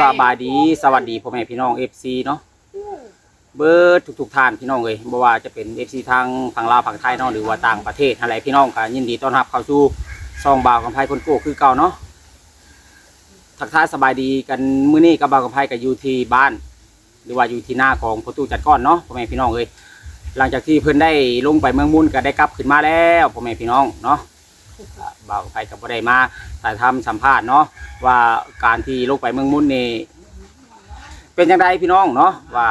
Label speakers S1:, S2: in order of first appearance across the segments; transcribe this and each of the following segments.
S1: สบายดีสวัสดีพ่อแม่พี่น้อง FC เนาะเบิร์ดทุกๆท่านพี่น้องเลยบ่ว่าจะเป็น FC ทางฝั่งลาวฝั่งไทยเนาะหรือว่าต่างประเทศอะไรพี่น้องก็ยินดีต้อนรับเข้าสู่ซองบ่าวกับไพคนโก้คือเก่าเนาะทักทายสบายดีกันมื้อนี้กับบ่าวกับไพก็อยู่ที่บ้าน หรือว่าอยู่ที่หน้าของประตูจัดก้อนเนาะพ่อแม่พี่น้องเลยหลังจากที่เพิ่นได้ลงไปเมืองมุ่นก็ได้กลับขึ้นมาแล้วพ่อแม่พี่น้องเนาะ อ่าบ่าวกับบ่ได้มาถ่ายทำสัมภาษณ์เนาะว่าการที่ลงไปเมืองมุนนี่เป็นจังไดพี่น้องเนาะว่า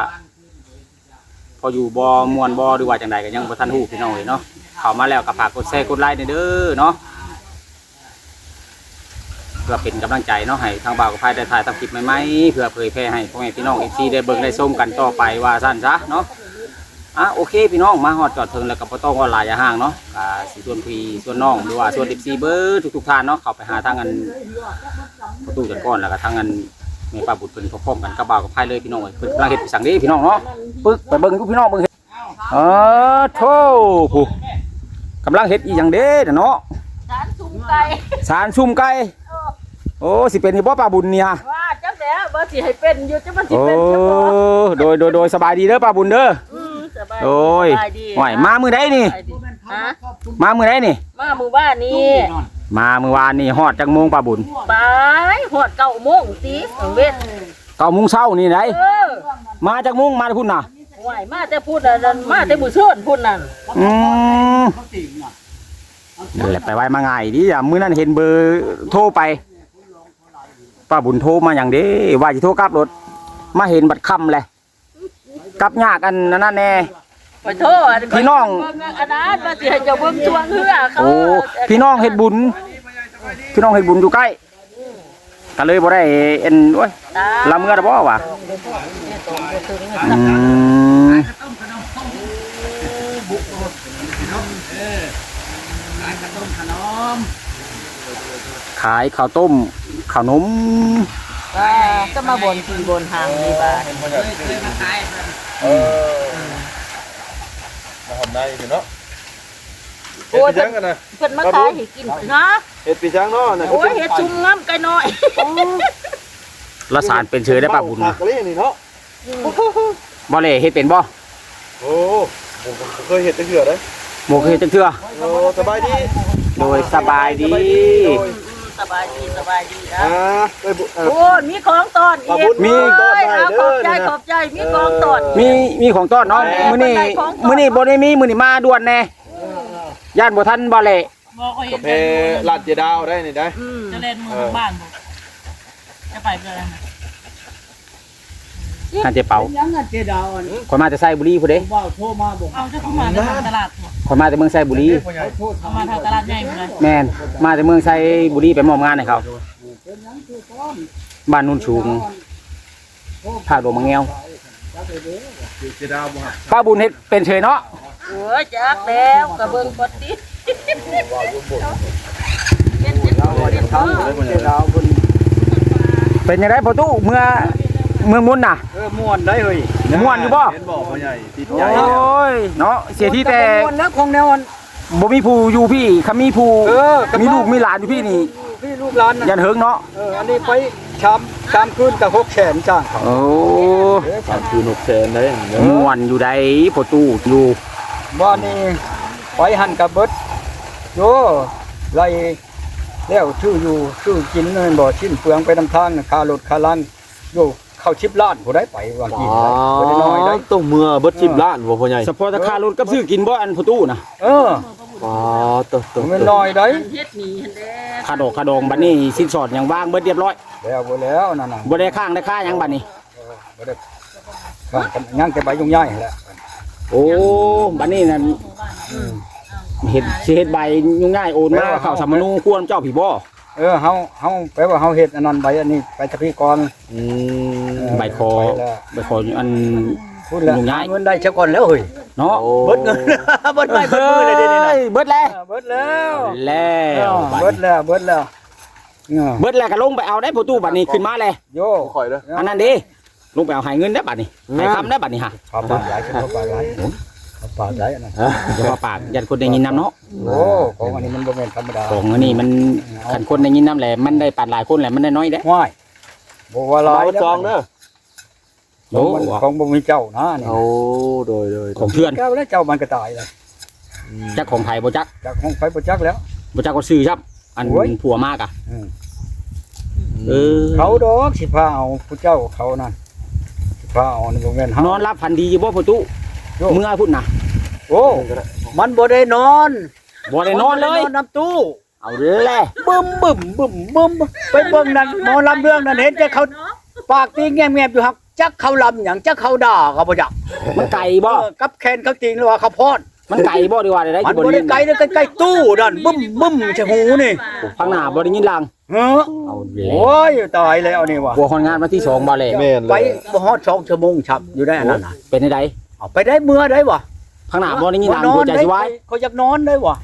S1: พออยู่บอมวนบอหรือว่าจังไดก็ยังบ่ทันฮู้พี่น้องเลยเนาะเข้ามาแล้วก็ฝากกดแชร์กดไลค์เด้อเนาะเพื่อเป็นกำลังใจเนาะให้ทางบ่าวกับพายได้ถ่ายทำคลิปใหม่ๆเพื่อเผยแพร่ให้พ่อแม่พี่น้องอีกทีได้เบิ่งได้ชมกันต่อไปว่าสั้นซะเนาะ อะโอเคพี่น้องมาฮอดจอดถึงแล้วก็บ่ต้องว่าหลายอย่าห่างเนาะอ่าสิส่วนพี่ส่วนน้องหรือว่าส่วน14เบอร์ทุกๆท่านเนาะเข้าไปหาทางอันประตูจัดก้อนแล้วก็ทางอันแม่ป้าบุตรเพิ่นพร้อมๆกันกับบ่าวกับพายเลยพี่น้องเอ้ยเพิ่นกำลังเฮ็ดสั่งเด้พี่น้องเนาะปึ๊กไปเบิ่งดูพี่น้องเบิ่งเฮ็ดเออโธ่ผู้กำลังเฮ็ดอีหยังเด้น่ะเนาะ
S2: สารสุ่มไก่
S1: สารซุ่มไก่โอ้สิเป็นอีบ่ป้าบุญเนี่ย
S2: ว่าจักแล้วบ่สิให้เป็นอยู่จักมันสิ
S1: โอ้
S2: เป็นจักบ่
S1: โดยโดยโดยสบายดีเด้อป้าบุญเด้อ
S2: อืมสบาย
S1: โดย
S2: สบายดี
S1: ห่วยมามื้อใดนี่
S2: สบายดีฮะ
S1: มามื้อใดนี่
S2: มาหมู่บ้านนี้
S1: มามื้อวานนี่ฮอดจักโมงป้าบุญ
S2: ไปหอดเก้าโมงสิของเว้น
S1: 9โมงเช้านี่ได
S2: เออ
S1: มาจักโมงมาพุ่นน่ะ
S2: ไหวมาแต่พูดนั่นมาแต่มื้อเช้นพูดนั่น
S1: อืมนั่นแหละไปไว้มาง่ายดิอะมื้อนั้นเห็นเบอร์โทรไปป้าบุญโทรมาอย่างเด้ว่าสิโทรกลับรถ มาเห็นบัดค่ำเลยกลับยากอันนั้นนะแน่
S2: ไปโทษ
S1: พี่น้อง
S2: เบิ่อันนั้นว่าสิให้เจ้าเบิ่งช่วงเฮือเขา
S1: โอ้พี่น้องเฮ็ดบุญ พี่น้องเฮ็ดบุญอยู่ใกล้ก็เลยบ่ได้เอ็นโอ้ย
S2: ตา
S1: ละเมื่อดบ่วะอืมขายข้าวต้มขนม
S2: ว่าก็มาบนที่บนทางนี่บ่า
S3: เออ มาทำได้อยู่เนาะเฮ็ด
S2: โอ้ย
S3: ปีจังกันนะ
S2: เพิ่นมาขายให้กินนะ
S3: เฮ็ดปีจังเนาะนะ
S2: โอ้ยเฮ็ดชุ่มงำไก่น้อย
S1: ละสารเป็นเชยได้ป่ะบุญ
S3: ผักกะลี่นี่เนาะ
S1: บ่เลยเฮ็ดเป็นบ่
S3: โอ้ผมผมเคยเฮ็ดแต่เถื่อเด้
S1: บ่เคยเฮ็ดจังเทื่อ
S3: โอ้สบายดี
S1: โดยสบายดี
S3: โดย
S2: สบายดีสบายดีนะ
S3: อ่าเอ้ยบุอ่า
S2: โอ้ยมีของตอน
S3: ขอบคุณ
S1: มี
S2: เอ้ย
S3: ขอบคุณ
S2: เอาขอบใจ
S3: เด้อนะ
S2: ขอบใจมีของตอน
S1: มีมีของต้อนเนาะ
S2: แหม่
S1: มื้อนี้
S2: คนใดของต้อน
S1: มื้อนี้บ่ได้มีมื้อนี้มาด่วนแน่ย่านบ่ทันบ่เลย
S4: บอกเขาเห็
S3: กานแฟลาดเจดาวได้นี่ได้
S2: อืม
S4: จะเล่นเมืองบ้านบอกจะไปเพื่ออะไรนะ
S1: ท่านเจ๊เปา
S5: ยังเงินเจดาวอัน
S1: คนมาแต่ไสบุรีพุ่นเด้
S5: บ่าวโทรมาบอก
S4: เอาเจ้าเข้ามาในทางตลาดบอก
S1: คนมาแต่เมืองไสบุรี
S5: ขอโทษ
S4: เอามาทางตลาดใหญ่หมดเลย
S1: แม่นมาแต่เมืองไสบุรีไปมอบงานให้เขาบ้านนุ่นสูงภาคโดมังแงว
S3: เจดาวบ่ฮะ
S1: ป้าบุญเฮ็ดเป็นเฉยเนาะ
S2: โอ้ยจักแล้วกระเบิ่งกดติเป็นเป็นตัวเป็นตัว
S5: เจดาวเพิ่น
S1: เป็นจังได๋พ่อตู้เมื่อ เมืองมุนน่ะ
S5: เออม่วนได้เฮ้ย
S1: ม่วนอยู่บ่
S3: เห็นบ่พ่อใหญ่ติด
S1: โอ
S3: ใจ้
S1: ยเนาะเสียที่แต่
S5: ม่วนนะของแนวอัน
S1: บ่มีผู้อยู่พี่คำมีผู้
S5: เออก็
S1: มีลูกมีหลานอยู่พี่นี่
S5: พี่ลูกหลานน่ะ
S1: ยันเฮิงเนาะ
S5: เอออันนี้ไปชามชามคืนกับ6แสนจ้างเขา
S1: โอ้
S3: สามคืนหกแสนได้เนาะ
S1: ม่วนอยู่ใดพ่อตู้อยู่
S5: บ่นี่ไปหันกับเบิดโยไล่แล้วชื่ออยู่ชื่อกินเงินบ่ชิ้นเปลืองไปนำทางน่ะค่ารถค่าลันโย เข้าชิบล้านผู้ใดไปว่ากินได้บ่ได้น้อยได้
S3: ต้องเมื่อเบิด10ล้านบ่พ่อใหญ่
S1: เฉพาะราคารถกับซื้อกินบ่อันพ่อตู้น่ะ
S5: เออ
S3: อ๋อตัวตัว
S5: มันน้อยได้
S2: เฮ็ดหนีหั่นแหละ
S1: ค่าดอกค่าดองบัดนี้สินสอดหยังว่างเบิดเรียบร้อย
S5: แล้วบ่แล้วนั่นน่ะ
S1: บ่ได้ข้างได้ค่าหยังบัดนี้
S5: บ่ได้ข้างกันยังแต่ใบยุ่งย่ายแหละ
S1: โอ้บัดนี้นั่นเฮ็ดสิเฮ็ดใบยุ่งง่ายโอนมาเข้าสามนูควรเจ้าผีบ่
S5: เออเฮาเฮาแปลว่าเฮาเฮ็ดอันนั้นใบอันนี้ไปตะพี่ก่อน
S3: อืม
S1: ใบคอ
S5: ไปแล้ว
S1: ใบคออัน
S5: พูดแล้ว
S1: ยุ่งยาก
S5: หาเงินได้เสียก่อนแล้วเฮ้ย
S1: เนาะ
S3: โอ้
S5: เบิดเงิน เบิดไปเบิดมือเลยเดี๋ยวนี้นะ
S1: อ้เบิดแล้ว
S5: เบิดแล้ว
S1: แล้วบัด
S5: เบิด
S1: นี้
S5: แล้วเบิดแล้วเออ
S1: เบิดแล้วก็ลงไปเอาได้ประตูบัดนี้ขึ้นมาเลย
S5: โย
S3: ข่อยเด้อ
S1: อันนั้นดิลงไปเอาหายเงินได้บัดนี้หายคำได้บัดนี้ฮะ
S5: ขอบปากหลายขอบปากหลายขอบ ปากหลายอันนั้น
S1: อย่ามาปากยันคนได้ยินน้ำเนาะ
S5: โอ้ของอันนี้มันบ่แม่นธรรมดา
S1: ของอันนี้มันขันคนได้ยินน้ำแหละมันได้ปาดหลายคนแหละมันได้น้อยเด้
S5: ห้วยบบ่ว่าหลาย
S3: เอาจองเด้อ
S5: โอ้ของบ่มีเจ้านะนี่
S3: โอ้โดยโดย
S1: ของเพื่อน
S5: เจ้าแล้วเจ้ามันก็ตายแล้ว
S1: จักของไผบ่จัก
S5: จากของไฟบ่จักแล้ว
S1: บ่จักก็ซื้อครับ อัน
S5: โอ้ย
S1: ผัวมากอะ
S5: อืม
S1: เออ
S5: เขาดอกสิพาเอาผู้เจ้าเขานั่นสิพาเอานี่บ่แม่นเฮาน
S1: อนรับฝันดีอยู่บ่พ่อตู้
S5: โย่
S1: เมื่อพุ่นน่ะ
S5: โอ้มันบ่ได้นอน
S1: บ่ได้นอนเลย
S5: นอนน้ำตู้
S1: เอาแหละ
S5: บึ้มบึ้มบึ้มบึ้มไปเบิ่งนั่นหมอลำเรื่องนั่นเห็นแต่เขาปากตีแง่ๆอยู่ฮักจักเขาลำหยังจักเขาด่าเขาบ่จัก
S1: มันไก่บ่
S5: เออกับแคนเขาจริงหรือว่าเขาพอด
S1: มันไก่บ่ดีว่าได้
S5: มัน
S1: ที่
S5: บ่
S1: บ่
S5: ได้
S1: ได้
S5: ไกลเด้อใกล้ๆตู้นั่นบึ้มบึ้มใช่หูนี่
S1: ข้างหน้าบ่ได้ยินลัง
S5: เออ
S1: เอาแหละ
S5: โอ้ยตายแล้วนี่ว่ะ
S1: หัวคนงานมาที่สองบ่แหละ
S3: แม่นเลย
S5: ไปบ่ฮอด2ชั่วโมงชับอยู่ได้อันนั้นน่ะ
S1: เป็นจังได
S5: เอาไปได้เมื่อได้วะ
S1: ข้างหน้าบ่ได้ยินลัง
S5: นอ
S1: หัวนใจ
S5: ได้
S1: สิวาย
S5: เขาอยากนอนได้วะ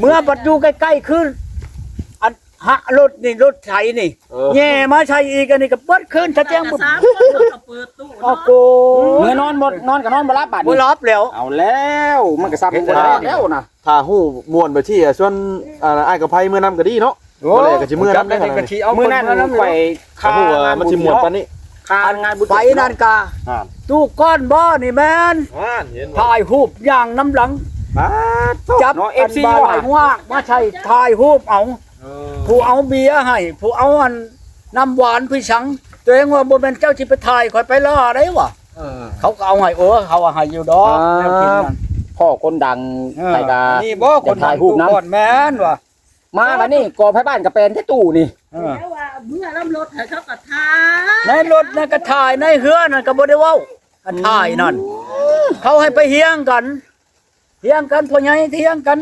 S5: เมื่อบัดอยู่ใกล้ๆคืออันหะรถนี่รถไถนี่
S3: เออ
S5: แย่มาใช้อีกอันนี้ก็เปิดขึ้นถ้าแจ้งบ่
S4: สามคนก็เปิดตู้
S5: โอ้
S4: เนาะ
S5: โห
S1: เมื่อนอนบ่นอนก็นอนบ่รับบัด
S5: บ่
S1: นี้
S5: รับแล้ว
S1: เอาแล้วมันก็ซ้ำ
S5: เห็น
S1: บ่
S5: แต่
S1: ได้
S5: แรก
S1: แล้วนะ
S3: ถ้าฮู้ม่วนไปที่อะส่วนอ่าอ้ายกับไผเมื่อนำก็ดีเนาะบ่ได้ก็สิมื้อนั้นได้ขนาดนั้น
S5: ก็สิเอา
S1: มื้อนั้น
S5: ค
S1: ไป
S3: ถ้าฮู้ว่ามันสิม่วนปานนี้
S1: ค่างานบุญ
S5: ไปนั่นกะ
S3: อ่า
S5: ตู้ก้อนบ่นี่แม่น
S3: อ่านเห็นบ่
S5: ถ่ายรูปอย่างน้ำหลัง
S1: ป้าดโถ่
S5: จับ
S1: เนาะ
S5: อัน
S1: FC
S5: บา
S1: ว่ะ
S5: ไหว่างมาใช่ถ่ายรูปเอา
S3: เออ
S5: ผู้เอาเบียร์ให้ผู้เอาอันน้ำหวานพี่ชัง ตัวเองว่าบ่แม่นเจ้าสิไปถ่ายข่อยไปล่อได้วะ
S3: เออ
S5: เขาก็เอาให้เออเขาเอาให้อยู่ดอกแนวกินนั่น
S1: พ่อคนดัง
S5: เออ
S1: ไผกา
S5: นี่บ่คน
S1: ถ่ายรูปนำ
S5: ตู้ก้อนแม่นว่ะ
S1: มาบัดนี้กอไผบ้านก็เป็นแค่ตู้นี่
S5: เออ
S4: แล้วว่าเมื่อลำรถให้เขาก็ทา
S5: ในรถนั่นก็ถ่ายในเฮือนั่นก็บ่ได้เว้าอันถ่ายนั่น เขาให้ไปเฮียงกันเฮียงกันพ่อใหญ่เฮียงกัน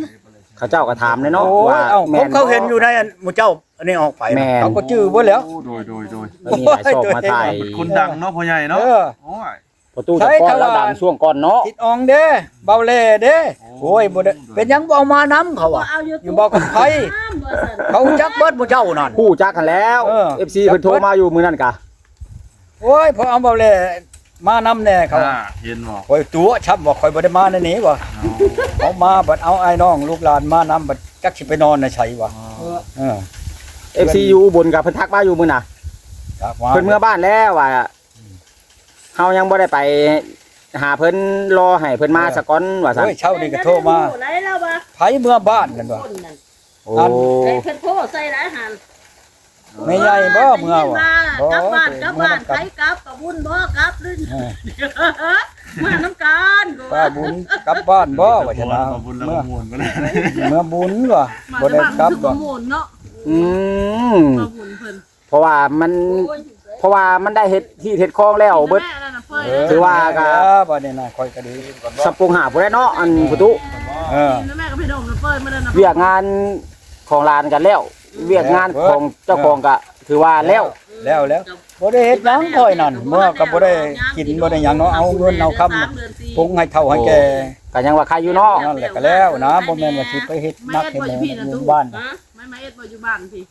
S1: เขาเจ้าก็ถามเลยเนาะ
S5: โอ้ย
S1: ว่า
S5: เอ้าผ
S1: แม่
S5: มเขาเห็นอยู่ในอันหมู่เจ้าอันนี้ออกไปนะ
S1: แม่น
S5: เขาก็จื้อบ่แล้ว
S3: โดยโดยโดย
S1: แล้วมีหลายชอบมาถ่าย
S3: คนดังเนาะพ่อใหญ่เนาะ
S5: เออ
S3: โอ้ย
S1: ประตูตะก้อนแล้วดังช่วงก่อนเนาะ
S5: ทิดอองเด้เบาเล่เด้โอ้ยบ่ได้เป็นหยังบ่เอามานํเขา
S4: บ่
S5: อะ
S4: เอาอยู่
S5: อยู่บ่กับไผ
S4: น้ำบ่สั่น
S5: เขาจักเบิดหมู่เจ้านั่น
S1: ผู้จักกันแล้ว
S5: เออ
S1: FC เพิ่นโทรมาอยู่มื้อนั้นกะ
S5: โอ้ยพอเอาเบาเล่มานํแน่เขา
S3: อ่าเห็นบ่
S5: ข่อยตัวช้ำว่าข่อยบ่ได้มาในนี้ว่ะเอามาบัดเอาไอ้น้องลูกหลานมานํบัดจักสิไปนอนในไสวะเออ
S1: FC อยู่อุบลกับเพิ่นทักมาอยู่มื้อน่ะ
S5: จากมา
S1: เพิ่นเมื่อบ้านแล้วว่า เฮายังบ่ได้ไป หาเพิ่นรอให้เพิ่นมาสะก่อนว่าซั่น
S5: โอ้ยเช้านี่ก็โทรมา
S4: ไหนแล้ววะ
S5: ไผเมื่อบ้านนั่นว่ะ
S4: คนนั่น
S1: โอ้
S4: ไอ้เพิ่นโทรใส่หลายหัน
S5: แม่ใหญ่บ่เมื่อว่ะ
S4: กลับบ้านกลับบ้าน
S5: เมื่
S4: ใครกลับกับบุญบ่กลับลื่น
S5: เออ
S4: มาน้ำกันกู
S5: ป้าบุญกลับบ้านบ่ว่าชนะ
S3: บุญแล้ว
S5: เมื่อ
S3: ก็ม่วนไปเลย
S5: เมื่อบุญว่ะ
S4: มา
S5: บ่ได้
S4: บ้าน
S5: กลับ
S4: คือ
S5: บ่
S4: บ่หมุนเนาะ
S1: อืม
S4: มาบุญเพิ่น
S1: เพราะว่ามัน
S4: โอ้ย
S1: เพราะว่ามันได้เฮ็ดที่เฮ็ดคลองแล้วเบิด
S4: แม่นั่นน่ะเพิ่น
S1: ถือว่าก็
S5: เออบ่ได้น่ะค่อยก็ดี
S1: สับปรุงหาผู้ได้เนาะอันประตู
S5: เออ
S4: แม่ก็พี่ดมน่ะเพิ่นมาแล้วนะ
S1: เวียกงานของลานกันแล้ว เวียกงานของเจ้าของก็ถือว่าแล้ว
S5: แล้วแล้วบ่ได้เฮ็ดหยังค่อยนั่นเมื่อก็บ่ได้กินบ่ได้หยังเนาะเอาเงินเอาคำปรุงให้เฒ่าให้แก่
S1: ก็ยังว่าใครอยู่เนาะ
S5: นั่นแหละก็แล้วนะบ่แม่นว่าสิไปเฮ็ดนักเฮ็ดแหนอยู่บ้าน
S4: ไม่มาเอ็ดบ่อยู่บ้านพี่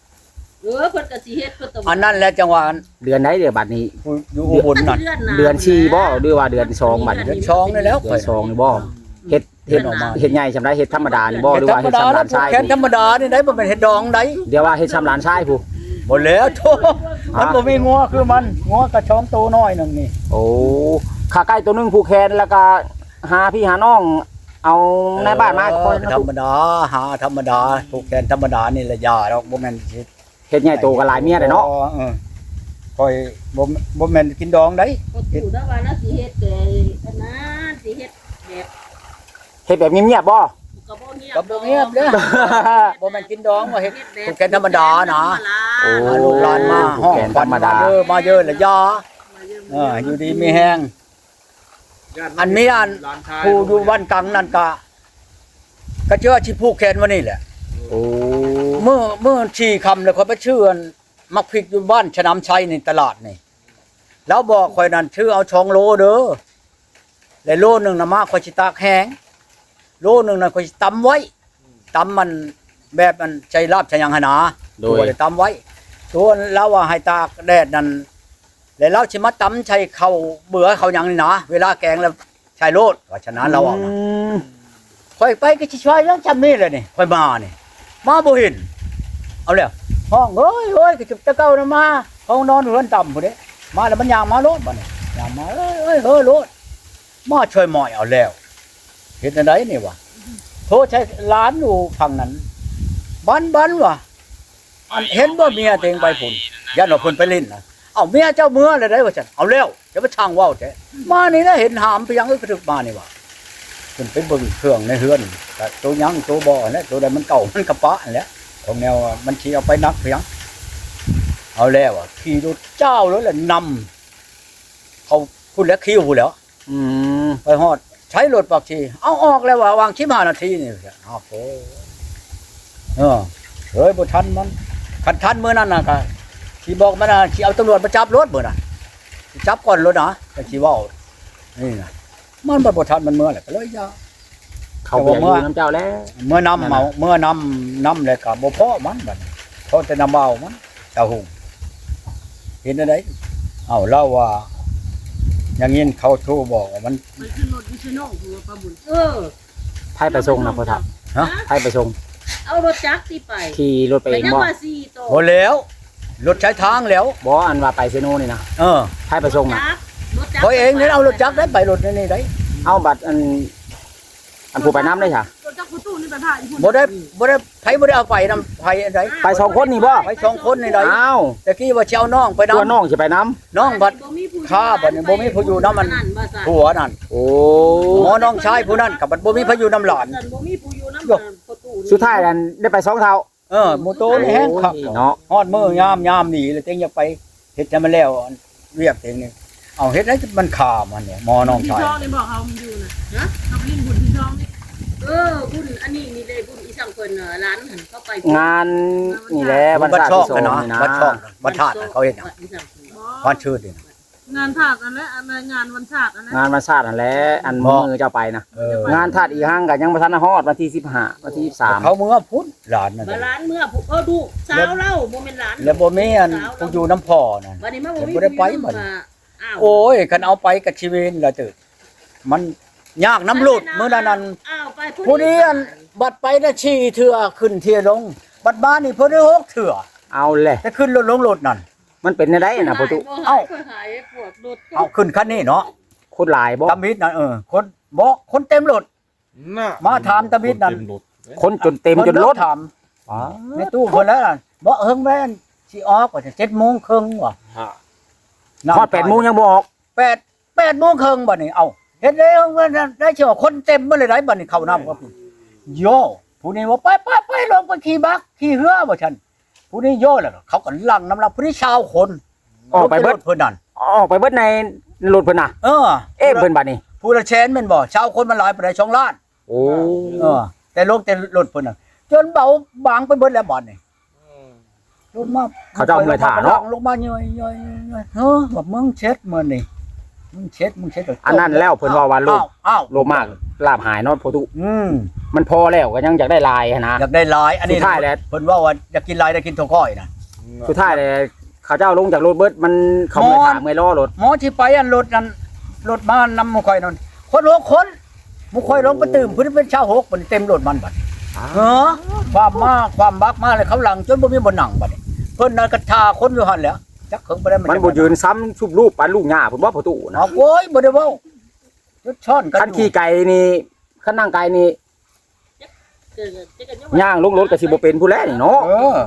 S4: เออเพิ่นก็สิเฮ็ดเพิ่นต้อง
S5: อันนั้นแหละจังหวะ
S1: เดือนไหนเดือนบัดนี้
S5: อยู่อุบลนั่น
S1: เดือนชีบ่หรือว่าเดือนสองบัด
S5: เดือนสองนี่แล้ว
S1: เดือนสองนี่บ่เฮ็ดเฮ็ด
S5: ออกมา
S1: เฮ็ดใหญ่ชำไรเฮ็ดธรรมดานี่บ่หรือ
S5: ธร
S1: ว่าร
S5: ม
S1: เฮ็ด
S5: ดา
S1: ชำ
S5: แล้
S1: ลา
S5: วน
S1: ชาย
S5: แค่ธรรมดานี่ได้บ่แม่นเฮ็ดดองได้
S1: เดี๋ยวว่าเฮ็ดชำลานชายผู้
S5: บ่แล้วโธ่มันบ่มีงัวคือมันงัวกระช้องโตน้อยหนึงนี่
S1: โอ้ขาไก่ตัวหนึงผูกแขนแล้วก็หาพี่หาน้องเอาในบ้านมาคอย
S5: เธรรมดาหาธรรมดาผูกแขนธรรมดานี่แหละยาดอกบ่แม่นสิ
S1: เฮ็ดใหญ่โตกับหลายเมียได้เนาะ
S5: ออคอยบ่บ่แม่นกินดองได้
S4: ก็ตู่ได้ว่าแล้วสิเฮ็ดแต่อันนั้นสิเฮ็ดแบบ
S1: เฮ็ดแบบเงียบๆบ่
S4: ก็บ่เงียบ
S5: ก็บ่เงียบเด้อบ่แม่นกินดองว่าเฮ็ดผูกแขนธรรมดานะ
S1: โอ้
S5: หาลูกหลานมาห้อง
S1: แขนธรรมดา
S5: เยอะมาเยอะละยาเอออยู่ดีมีแฮงอันมีอันผู้อยู่บ้านกังนั่นก็ก็เชื่อที่ผูกแขนมานี่แหละ
S1: โอ้
S5: เมื่อเมื่อชีคำเลยเขาไปเชื่ออันมักพริกอยู่บ้านชะนำชัยในตลาดนี่ แล้วบอกคอยนั่นชื่อเอาชองโลเด้อแล้วโลหนึ่งนะมาคอยชิตากแห้งโลหนึ่งนะคอยสิตำไว้ตำมันแบบมันใจลาบใจยังหนา
S1: โด
S5: ตัวยเลยตำไว้ตัวเราว่าให้ตากแดดนั่นแล้วเราชิมาตำใช้เขาเบื่อเขาหยังนี่นะเวลาแกงแล้วใช้โลดว่าฉะนั้นเราเอานะ
S1: ม
S5: คอยไปก็ชิช่วยเรื่องจำนี่เลยนี่คอยมานี่มาบ่เห็น เอาแล้วห้องเอ้ยเอ้ยกระจุกตะเก้านะมาห้องนอนเรือนต่ำพุ่นเด้มาแล้วมันยางมาโลดบัดนี้ยางมาเอ้ยเอ้ยเฮ้ยโลดมาช่วยหมอยเอาแล้วเห็นอะไรนี่วะโทษใช้ร้านอยู่ฝั่งนั้นบันบันวะอันเห็นว่าเมียเตวเองไปพุ่นยันว่าเพิ่นไปเล่นนะเอาเมียเจ้าเมื่อเลยได้ว่าจันเอาแล้วจะมาช่างว่าวแท้มานี่นะเห็นหามไปยังกระถึกมานี่วะเพิ่นไปเบิ่งเครื่องในเฮือนแต่ตัวยังตัวบ่อนะตัวใดมันเก่ามันกระปะนั่นแหละ ของแนวว่ามันชี้เอาไปนักเพียงเอาแล้วอะขี่รถเจ้าแล้วแหละนำเขาพูดแล้วคิวพูดแล้ว
S1: อืม
S5: ไปฮอด ใช้รถปักชีเอาออกแล้วว่าวางชิบห้านาทีนี่อ้าวโอ้เออเฮ้ยบ่ทันมันคันทันมื้อนั้นน่ะก็สิบอกมันน่ะสิเอาตำรวจมาจับรถมื้อน่ะสิจับก่อนรถนะแต่สิเว้านี่น่ะมันบ่บ่ทันมันเมื่อแหละก็เลยยา
S1: เขาไปอยู่น้ำเจ้าแล้ว
S5: เมื่อนำเมาเมื่อนำนำเลยก็บ่พอมันบัดนี้พอแต่นำเบามันเจ้าหุงเห็นอะไรเอ้าเล่าว่า อย่างนี้เขาโทรบอกว่ามัน
S4: มันขึ้นรถดิฉันน้องหัวปลาบุญเออ
S1: ไพ่ไปส่งนะพ่อทับ
S5: ฮะ
S1: ไพ่ไปส่ง
S4: เอารถจักรที่ไป
S1: ขี่รถไป
S4: ไป
S1: เอง
S4: ยัง
S1: บ่
S4: ว่าสี่โต
S5: หมดแล้วรถใช้ทางแล้ว
S1: บ่อันว่าไปเซโนนี่นะ
S5: เออ
S1: ไพ่ไปส่งนะ
S4: จักรรถจักร
S5: เขาเองเนี่ยเอารถจักรได้ไปรถนี่นี่ได้
S1: เอาบัตรอัน อันผู้ไปน้ำได้ค่ะ
S4: รถจักรผู้ตู้นี่ไปผ่าน
S5: บ่ได้บ่ได้ไผบ่ได้เอาไปนำไผอันใด
S1: ไปสองคนนี่บ่
S5: ไปสองคนนี่ได้
S1: อ้าว
S5: ตะกี้ว่าสิเชาวน้องไป
S1: ตัว
S5: นำ
S1: น้องสิไปน้
S5: น้องบัดข้าบัดนี้บ่มีผู้อยู่นำมันผัวนั่นำ
S1: โอ้
S5: หมอน้องชายผู้นั้นกับบัดบ่มีพายุน้ำหลาน
S4: บ่มีผู้อยู่น้ำประตู
S1: สุดท้ายอันได้ไปสองเท่า
S5: เออหมูโตนี่แห้งคัก
S1: โอ้ยเนาะ
S5: ฮอดมือยามยามหนีเลยเต็งอยากไปเฮ็ดให้มันแล้วเรียกเต็งนี่เอาเฮ็ดให้มันขามันเนี่ยหมอน้อง
S4: ที่
S5: ชาย
S4: ช่องนี่บอกเขาอยู่นะฮะเขาลินบุญที่ช่องนี่ เออบุญอันนี้นี่เลยบุญอีสังเพิ่นร้านหันเข้าไป
S1: งานนี่แหละ
S5: บั
S1: วัน
S5: ด
S1: ศาสตร์
S5: ช่อง
S1: ที่สอง
S5: กันเนาะ
S1: นี่นะ
S5: บัดช่องบัดธาตุน่ะเขาเฮ็ดหยังบัดชื่อนี่นะ
S4: งานถากอันและอันงานวันชาติอันนั้น
S1: งานวันศาสตร์นั่นแหละอัน
S5: บ่
S1: มือเจ้าไปนะ
S5: เออ
S1: งานทัดอีกห้างกับยังบ่ทันฮอดวันที่15วันที่23
S5: เขาเมื่อพุ่นหลานนั่น
S4: มา
S5: น่ะ
S4: ร้านเมื่อผู้เออดูสาวเล่าบ่แม่นร้าน
S5: แล้วบ่มีอันผู้อยู่น้ำพ่อนั่น
S4: วันนี้มาบ่มี
S5: บ่ได้ไปบัด
S4: อ้าว
S5: โอ้ยคันเอาไปกับชีวิตละตึกมัน ยากน้ำหลุดมื้อนั้นนั้น
S4: อ้าวไป
S5: ผู้นี้อันบัดไปน่ะชี้เถื่อขึ้นเที่ยลง บัดมานี่เพิ่นได้หกเถื่อ
S1: เอาแหละ
S5: แต่ขึ้นรถลงรถนั่น
S1: มันเป็นได้นะประตู
S4: เอ้า
S5: เอ้า
S4: หายปวดรถ
S5: เอาขึ้นคันนี้เนาะ
S1: โคตรหลายบ่
S5: ตำมิดนั่นเออคนบ่คนเต็มรถ
S3: น่ะ
S5: มาถามตะบิดนั่น
S3: เต็มรถ
S1: คนจนเต็มจนรถ
S5: ถามในตู้เพิ่นแล้วนั่นบ่เฮิงแม่นสิออกว่าจะ7:30นครึ่งว่ะ
S3: ฮะ
S1: ฮอด8โมงยังบ่ออก
S5: 8 8โมงครึ่งบัดนี้เอ้า เฮ็ดได้เพิ่นได้เชื่อว่าคนเต็มบ่เลยได้บัดนี้เข้าน้ำก็พุ่โย่ผู้นี้ว่าไปไปไปลงไปขี่บักขี่เรือว่าฉันผู้นี้โย่แล้วเขาก็ลังน้ำลังผู้นี้ชาวคน
S1: ออกไปเบิด
S5: เพิ่อนนั่น
S1: ออกไปเบิดในรถเพิ่อนน่ะ
S5: เออ
S1: เอ๊ะเพิ่อนบัดนี้
S5: ผู้ละแชนม่นบ่ชาวคนมันหลายปานช่องล้าน
S1: โอ้
S5: เออ แต่ลงแต่รถเพิ่อนน่ะจนเบาบางไปเบิดแล้วบ่นี่รถมา
S1: เขาจะเอาเงินถ่าเนาะ
S5: ลงมาย่อยๆๆเออว่ามึงเช็ดมื้อนี่ มึงเช็ดมึงเช็ดเดี๋ยว
S1: อันนั้นแล้วเพิ่นว่าว่าโล
S5: อ้าวอ้าว
S1: โลมากลาบหายเนาะประตู
S5: อืม
S1: มันพอแล้วก็ยังอยากได้ลายหั้นนะ
S5: อยากได้หลาย อันนี้
S1: สุดท้ายแล้ว
S5: เพิ่นว่าว่าอยากกินหลายได้กินถั่วก้อยน่ะ
S1: สุดท้ายเลยเขาเจ้าลงจากรถเบิดมันเขาไม่
S5: มอน
S1: ถามไม่ล้อรถ
S5: หมอที่ไปอันรถนั้นรถมานำหมู่ข่อยนั่นคนหกคนหมู่ข่อยลงไปตื่มเพิ่นเป็นชาวหกมันเต็มรถมันบัดเออความมากความบักมากเลยเขาหลังจนบ่มีบ่หนังบัดนี้เพิ่นน่ะกระทาคนอยู่หั่นแหล้ว จักเขิงบ่ได้
S1: มันบ่ยืนซ้ำชุบรูปปานลูกหญ้าผมว่าประตูนะ
S5: เอาโอ้ยบ่ได้เว้าจุดช่อนกัน
S1: คันขี่ไก่นี่คันนั่งไก่นี่ย่างลงรถก็สิบ่เป็นผู้แลนี่เนาะ
S5: เออ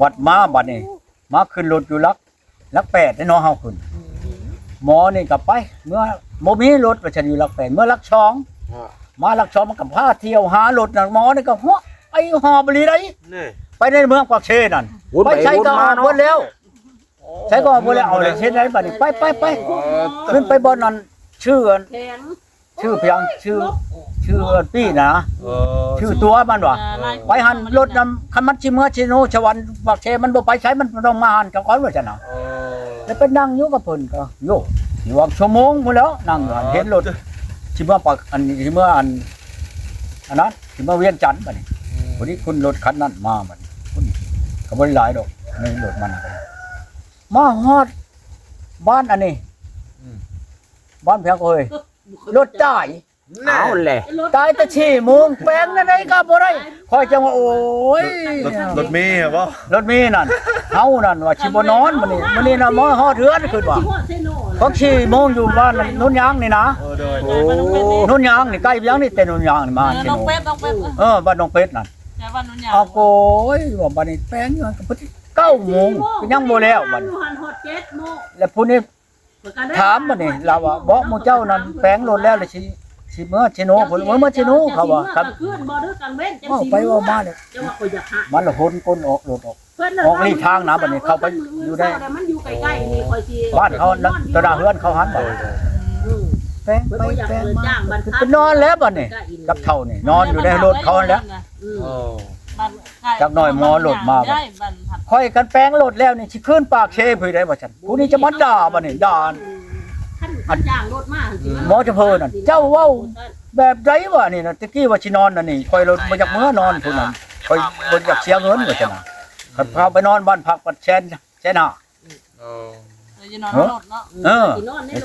S5: บัดมาบัดนี้มาขึ้นรถอยู่ลักลักแปดได้เนาะเฮาขึ้นหมอนี่กลับไป เมื่อบ่มีรถว่าฉันอยู่ลักแปดเมื่อลักช่อง
S3: ฮะ
S5: มาลักช่องมันก็พาเที่ยวหารถน่ะหมอนี่ก็หัวไปหอบลีได้
S3: นี่
S5: ไปในเมืองปากเชนั่น
S1: วน
S5: ไป
S1: ไป
S5: ใช้
S1: วน
S5: ก็
S1: มา
S5: หม
S1: เนาะ
S5: ดแล้ว ใช้ก็บ่ได้เอาเลยเช่นไรบัดนี้ไปไปไปขึ้นไปบนนั้นชื่ออัน
S4: แข็ง
S5: ชื่อเพียงชื่อ ชื่อปี้นะ
S3: เออ
S5: ชื่อตัวมันว่ะไปหันรถนำคันมันชิเมื่อชิโนชวันบักเชมันบ่ไปใช้มันต้องมาหันกับก้อนว่าจังน่ะ
S3: เออ
S5: แล้วไปนั่งอยู่กับเพิ่นก็โยอยู่ว่าชั่วโมงพุ่นแล้วนั่งอยู่หั่นเห็นรถชิเมื่อปักอันชิเมื่ออันอันนั้นชิเมื่อเวียงจันทน์บัดนี้พอดีคุณรถคันนั้นมาบัดนี้คุณ ก็บ่ได้หลายดอกในรถมันก็ได้มาฮอด บ้านอันนี้บ้านเพียงก็เฮ้ยรถจ่าย
S1: เอาแหละ
S5: ตายแต่ชี่โมงแปลงนั่นไอ้ก็บ่ได้คอยจังว่าโอ้ย
S3: รถรถเมย์เหรอบ่
S5: รถเมีนั่น เฮานั่นว่าสิบ่นอนมื้อนี้มื้อนี้น่ะมอฮอดเรือนขึ้นว่าเพราะชี่โมงอยู่บ้านนุ่นยางนี่นะ
S3: เออโดย
S1: โอ้
S5: นุ่นยางนี่ใกล้ยังนี่แต่นุ่นยางนี่มา
S2: เออ
S5: ชิ
S2: น้อง
S5: โน
S2: เป็ดน้องเป็ด
S5: เออบ้านน้องเป็ดนั่น
S2: แค่บ้านนุ่นยาง
S5: เอาโกยว่าบัดนี้แป้งอยู่กับพุ่นเก้าโมงยังบ่แล้วบัดนี้
S4: หันฮอดเจ็ดโมง
S5: แล้วพุ่นนี่ถามบัดนี้เราว่าบ่หมู่เจ้านั่นแป้งโลดแล้วเลยสิสิเมื่อชิโนพุ่นเมื่อเมื่อชิโนเขาว่าครับ
S4: ขึ้นบ่ด้วยกันเว้นจัง
S5: เว้า
S4: สิ
S5: ไปเว่ามาเนี่ย
S4: จังว่าข่อยอยากหา
S5: มันละหนก้นออกโลดออก
S4: เพิ่นน่ะ
S5: ออกลีกทางนะบัดนี้เข้าไปอยู่ได้
S4: แต่มันอยู่ใกล้ๆนี่ข่อยสิ
S5: บ้านเขานั่นตะดาเฮือนเขาหันบ่
S4: อืม
S5: แป้ง
S4: เพิ่น
S5: ไป
S4: บ่อยาก
S5: แป้ง
S4: เปิด
S5: มา
S4: จ้างบรรทัด
S5: ไปนอนแล้วบัดนี้กับเท่านี่นอนอยู่ในรถเขาแล้ว
S4: อืม
S3: โอ้
S5: จักหน่อยหมอโหลดมา
S2: ได้บันทัด
S5: ค่อยกันแป้งโลดแล้วนี่สิขึ้นปากเชพุ่นได้ว่าซั่นผู้นี้จะมาด่าบัดนี้ด่า
S4: ขั้นขั้นจ้างรถมาสิ
S5: หมอเฉพาะนั่นเจ้าเว้า แบบไรวะนี่นะตะกี้ว่าชินอนน่ะนี่คอยรถมาจากเมื่อนอนพุ่นนั้นคอยบนจากเสียเงินว่าจังน่ะขับพาไปนอนบ้านพักปัดแชนแชนหา
S3: โอ้
S2: เลยจะนอนรถเนาะ
S5: เออ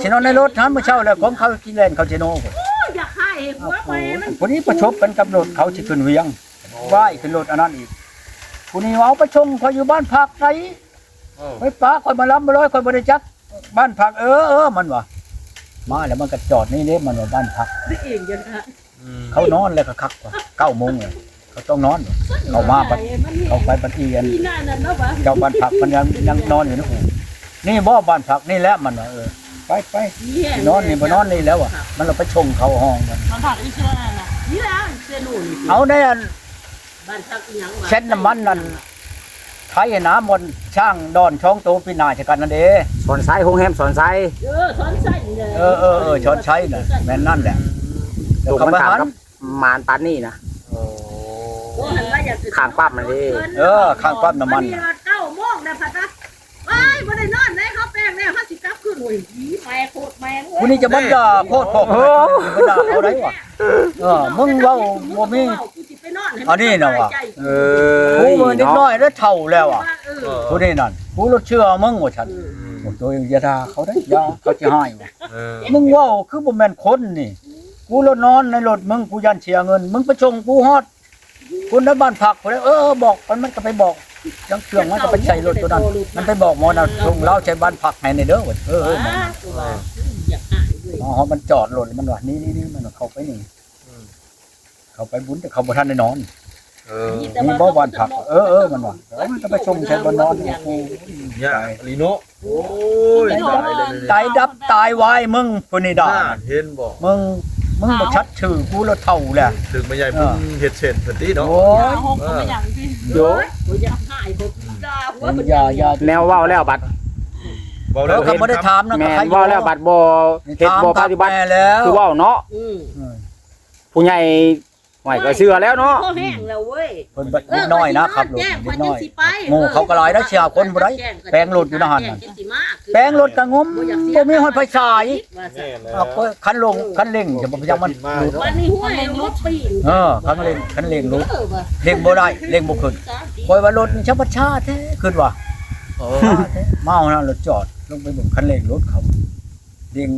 S5: ชินอนในรถนั้นเมื่อเช้าแล้วของเขากินเล่นเขาชิโน่พุ่น
S4: อยากให้หัวไปมัน
S5: ผู้นี้ประชบกันกับรถเขาสิขึ้นเวียงไหว้ขึ้นรถอันนั้นอีกผู้นี้เอาไปชงคอยอยู่บ้านพักไหน
S3: โอ้
S5: ไปป้าคอยมาล้ำมาร้อยคอยบริจักบ้านพักเออเออมันวะมาแล้วมันก็จอดนี่เด้มันว่าบ้านพัก
S4: เองจังค่ะ
S3: อืม
S5: เขานอนแล้วก็คักว่าเก้าโมงเลยเขาต้องนอน เขามาปัดเขาไปปฏิเอน
S4: ที่นั่นน่ะเนาะวะ
S5: เจ้าบ้านผักมันยังยังนอนอยู่นะโอ้นี่บ่บ้านผักนี่แหละมันว่าเออ ไปไปนอนนี่บ่นอนนี่แล้วอะ มันเราไปชงเขาห้องกัน
S2: มันผัดอีกเชื่อนั่นน่ะ
S4: นี่แหละเซนูนี่
S5: เอาได้อัน
S4: บ้านพักอีหยังวะ
S5: เช่นน้ำมันนั่นไทยน้ำมนต์ช่างดอนช่องโตปีหนาชะกันนั่นเด้
S1: สอนไซโฮงแฮมสอนไซ
S4: เออสอนใส่เลย
S5: เออเออเออชอนใช้น่ะแม่นนั่นแหละ
S1: ตก
S5: เขา
S1: มัน
S5: ไป
S1: ต่าง
S5: หัน
S1: กับมานปานนี่นะ
S3: โอ้
S4: โอ้หันว่าอยากจะ
S1: ข้างปั๊มมันดิ
S5: เออข้างปั๊มน้ำมัน
S4: วัเก้าโมงนะพัดนะว้ายบ่ได้นอนได้เขาแป้งแล้วเขาสิกลับ ขึ้นโอ้ยผีแม่โคตรแม่งเว้ย
S5: ผู้นี้จะมาด่าโคตรพ่อมันด่าเขาได้วะเออมึงเว้าบ่มี
S4: อัน
S5: นี้น่ะวะ
S1: เอ
S5: ผู้
S1: อ
S5: มือนิดน้อยแล้วเท่าแล้วอะผู้นี้นั่นผู้รถเชื่อมึงว่าฉัน
S3: อืม
S5: บอกตัวเองอย่าด่าเขาได้อย่าเขาจะให้ว่ะ
S3: เออ
S5: มึงเว่าคือบ่แม่นคนนี่ กูรถนอนในรถมึงกูยันเสียเงิน มึงไปชงกูฮอดคุณในบ้านพักกูเลยเออบอกมันมันก็ไปบอก จังเครื่องมันก็ไปใช้รถตัวนั้นมันไปบอกหมอนะชงเล่าใช้บ้านพักให้ในเด้อว่าเออเออมัน
S4: อยากหายด้วย
S5: หมอมันจอดรถมันว่านี่นี่นี่มันว่าเข้าไปนี่เข้าไปบุญแต่เขาบ่ทันได้นอน
S3: เออ
S5: นี่บ่บ้านพัก เออเออมันว่าเออมันก็ไปชงใช้บ้านนอนกู
S3: เนี่ยลีโนโอ้ยตายเลย
S5: ตายดับตายวายมึงผู้นี่ด่า
S3: น่าเห็นบ่
S5: มึง มึงบ่ชัดชื่อกูแล้วเท่าแหละ
S3: ถึงไม่ใหญ่พุ่งเฮ็ดเสร็จเพิ่นติเนาะ
S5: โอ้
S2: ยายหกก็ไม่อย่างที่
S1: โย
S4: กูอยากหายผมด่าหัว
S5: มึงอย่าอย่า
S1: แนวเว้าแล้วบัด
S3: เว้า
S5: แล้
S3: แล้วว
S5: ก็บ่ได้ถามนะ
S1: แม่
S5: ใคร
S1: นเว้าแล้วบัดบ่เฮ็ดบ่ปฏิบัติ
S5: แม่แล้ว
S1: คือเว้าเนาะ
S4: อืม
S1: ผู้ใหญ่ ไหวก็เชื่อแล้วเนาะ
S4: พ่อแห้งแล้วเว้ย
S5: เพิ่นบัดนิดน้อยนะครับลูก
S4: แจ้ง
S5: นิ
S4: คน
S5: ด
S4: ยั
S5: น้
S4: ง
S5: อย
S4: สิไป
S5: หมู่เขาก็หลายนะเชียร์คนบ่ได้แปลงรถอยู่นะหั่นน่ะ แปลงรถก็งมบ่มีฮอดไฟฉาย
S3: แม่แล้ว
S5: เอาก็คันลงคันเร่งจะบ่ยังมันหลุด
S4: วันนี้ห้วยรถปีน
S5: เออคันเร่งคันเร่งหลุด
S4: เออว่ะ
S5: เร่งบ่ได้เร่งบ่ขึ้นคอยว่ารถนี่ชับชาแท้ขึ้นว่ะ
S3: โอ้
S5: ช้าแท้เมานะรถจอดลงไปเบิ่งคันเร่งรถเขาเร่ง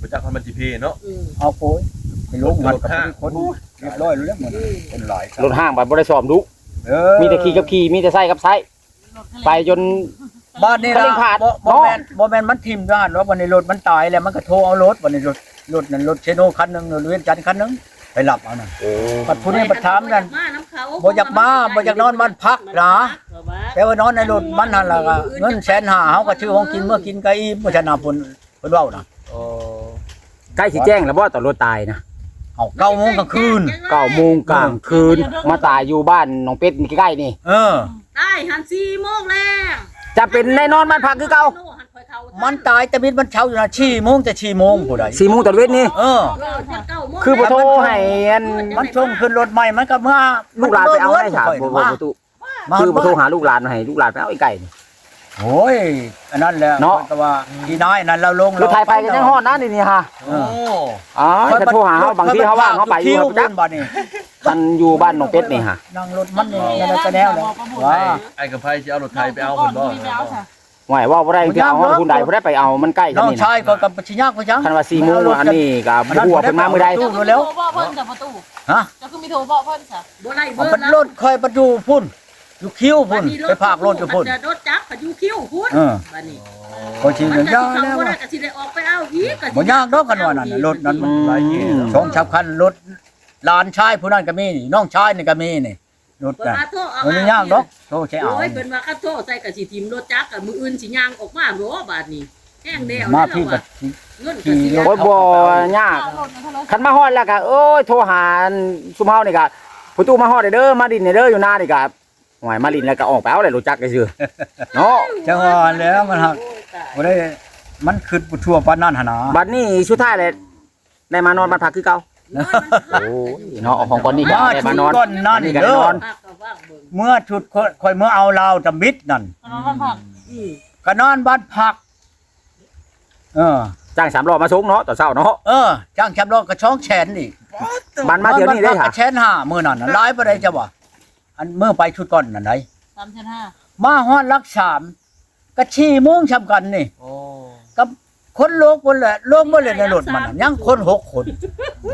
S3: บ่จักมัน GP เนาะ
S4: อืม
S5: เอาโกยไปลงมันกับคน เรียบร้อยแล้วมันคนหลายครับ
S1: รถห้างบัดบ่ได้ซ่อมดุ
S5: เออ
S1: มีแต่ขี่กับขี่มีแต่ไส้กับไส้ไปจน
S5: บ้านนี่
S1: คันเร่
S5: นะ
S1: งขาด
S5: บ่บ่แม่นบ่แม่นมันทิ่มด้านว่าวันนี้รถมันตายแล้วมันก็โทรเอารถวันนี้รถรถนั่นรถเชโนคันหนึงรถเวียนจันทร์คันหนึงไปรับเอาน่ะ
S1: โอ้
S5: ปัดผู้นี้ปัดถามนั่น
S4: มาน้ำเขา
S5: บ่อยากมาบ่อยากนอนบ้านพักนะแต่ว่านอนในรถมันนั่นล่ะก็เงินแสนห้าเฮาก็ชื่อของกินเมื่อกินก็อิ่มบ่ชนะเพิ่นเพิ่นเว้าน่ะ
S3: โอ้
S1: ใกล้สิแจ้งแล้วบ่ตอนรถตายนะ
S5: เอา9โมงกลางคืน
S1: เก้าโมงกลางคืน มาตายอยู่บ้านน้องเป็ดนี่ใกล้ๆนี่
S5: เออ
S4: ได้หันสี่โมงแล้ว
S1: จะเป็นแน่นอนบ้านพักคือเก่า
S5: มันตายแต่มิดมันเช้าอยู่นะ4โมงจะ4โมงผู้ใด
S1: สี่โมงตอนเวทนี่
S5: เออ
S1: คือบ่โทรให้อัน
S5: มันส่งขึ้นรถใหม่มันก็มา
S1: ลูกหลานไปเอาได้ฉา
S5: ข่ย
S1: บ่
S5: มา
S1: บ่ตุ
S5: มา
S1: คือบ่โทรหาลูกหลานให้ลูกหลานไปเอาไอ้ไก่นี่
S5: โอ้ยอันนั้นแหละ
S1: เนาะ
S5: แต่ว่าที่นายนั่นเราลง
S1: รถไทยไปกันยังฮอดนะนี่นี่ฮะ
S5: เอ
S3: โอ้
S5: อ
S1: อ๋อจะโทรหาเฮาบางทีเฮาว่างเฮาไปอยู่
S5: คิว
S1: จั
S5: จั
S1: ก
S5: กบัดนี้
S1: มันอยู่บ้านน้องเป็ดนี่ฮะ
S5: นั่งรถมันนี่นั่นก็แนวเลยว่า
S3: ไอ้กับไผสิเอารถไทยไปเอาเพิ่นบ่
S2: มีไปเอาค่ะ
S1: ผหวยว่าบ่ได้ไปเอาฮอดคุณใดบ่ได้ไปเอามันใกล้กั
S5: น้
S1: น
S5: อง
S1: นี่
S5: ชาย
S1: นะ
S5: ก็กับชิยากไปจัง
S1: คันว่า4โมงอันนี้ก็บ่ฮู้ว่าเพิ่นมามื้อใด
S5: ตู้
S4: เจ้าคือ
S5: แล้
S4: มี
S5: ว
S4: โทรบอกเพิ่นแต่ประตู
S5: ฮะ
S4: เจ้าคือมีโทรบอกเพิ่นซะบ่ไล่
S5: เอา
S4: เบิ
S5: มั
S4: ด
S5: น
S4: แล้ว
S5: รถคอยประตูพุ่นอยู่คิ้วพุ่นไปภาครถอยู่พุ่น
S4: จะรถจั กรก็อยู่คิ้วพุ่น
S5: เออ
S4: บัดนี้
S5: ก็ชิ
S4: มัน
S5: ยา
S4: จะ
S5: ก
S4: สิเข้า
S5: แล้ว
S4: บ่ได้ก็สิได้ออกไปเอาอีกก็สิ
S5: บ่ยากดอกกันว่านั่นน่ะรถนั้นมันหลายที่สองชับคันรถหลานชายผู้นั้นก็มีนี่น้องชายนี่ก็มีนี่รถ
S4: เพิ่น
S5: น่ะ
S4: มาโทรเอา
S5: มันยากดอกโทรใช้เอา
S4: โอ้ยเพิ่นว่าคันโทรใส่ก็สิทิ่มรถจักรก็มื้ออื่นสิย่างออกมาบ่บาดนี้แห้งแล้ว
S5: มา
S4: แล้ว
S5: พี่บั
S4: ว่า
S5: ด
S4: เงินก็สิ
S5: ขี่ร
S1: โอ้
S5: ถ
S1: ยบ่ยาก
S4: เอารถมาเท่าไหร่
S1: คันมาฮอดแล้วก็โอ้ยโทรหาซุมเฮานี่ก็ผู้ตู้มาฮอดเด้อมาดินเด้ออยู่หน้านี่ก็ หวยมาดินแล้วก็ออกไปเอาเลยรู้จักได้ซื่อเนาะ
S5: จังหวะแล้วมันหัก
S4: โอ้ยตาย
S5: บ่ได้มันขึ้นบ่ทั่วปานนั้นหั่นนะ
S1: บัดนี้สุดท้ายเลยได้มานอนบ้านพักคือเก่า
S4: น้อยมันพัก
S1: โอ้ยเนาะเอาของก่อนนี่ก็
S5: มา
S1: ได้
S5: ชุ
S1: มา
S5: ด
S1: นอน
S5: ก่อนนั่น
S1: นี่ก็
S5: เด้
S1: ได้น
S5: อ
S1: อน
S4: พักก็ว่างเบิ่ง
S5: เมื่อชุดค่อยเมื่อเอาลาวตะมิดนั่น
S4: นอนพักอือ
S5: ก็นอนบ้านพัก เออ
S1: จ้างสามรอบมาส่งเนาะต่อนเช้าเนาะ
S5: เออจ้างแคบรถก็ช่องแชนอีก
S1: บันมาเดี๋ยวนี้ได้
S5: บ้า
S1: ค่ะ
S5: พักก็แชนห้ามื้อนั่นน่ะหลายบ่ได้จ้ะบ่ อันเมื่อไปชุดก่อนนั่นได
S4: 3,500
S5: มาฮอดรักสามก็ชี้โมงชำกันนี่
S3: โอ้
S5: กับคนโลกบนแหละโลกบ่เลยในรถมันน่ะยังคนหกคน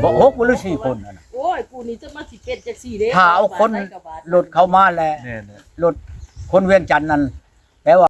S5: บ่หกบ่หรือสี่คนนั่นน่ะ
S4: โอ้ยกูนี่จะมาสิเป็นจักสี่เด้
S5: ถ้าเอาคนรถเข้ามาแล้ว
S3: เนี่ยเนี่ย
S5: รถคนเวียงจันทน์นั่นแปลว่า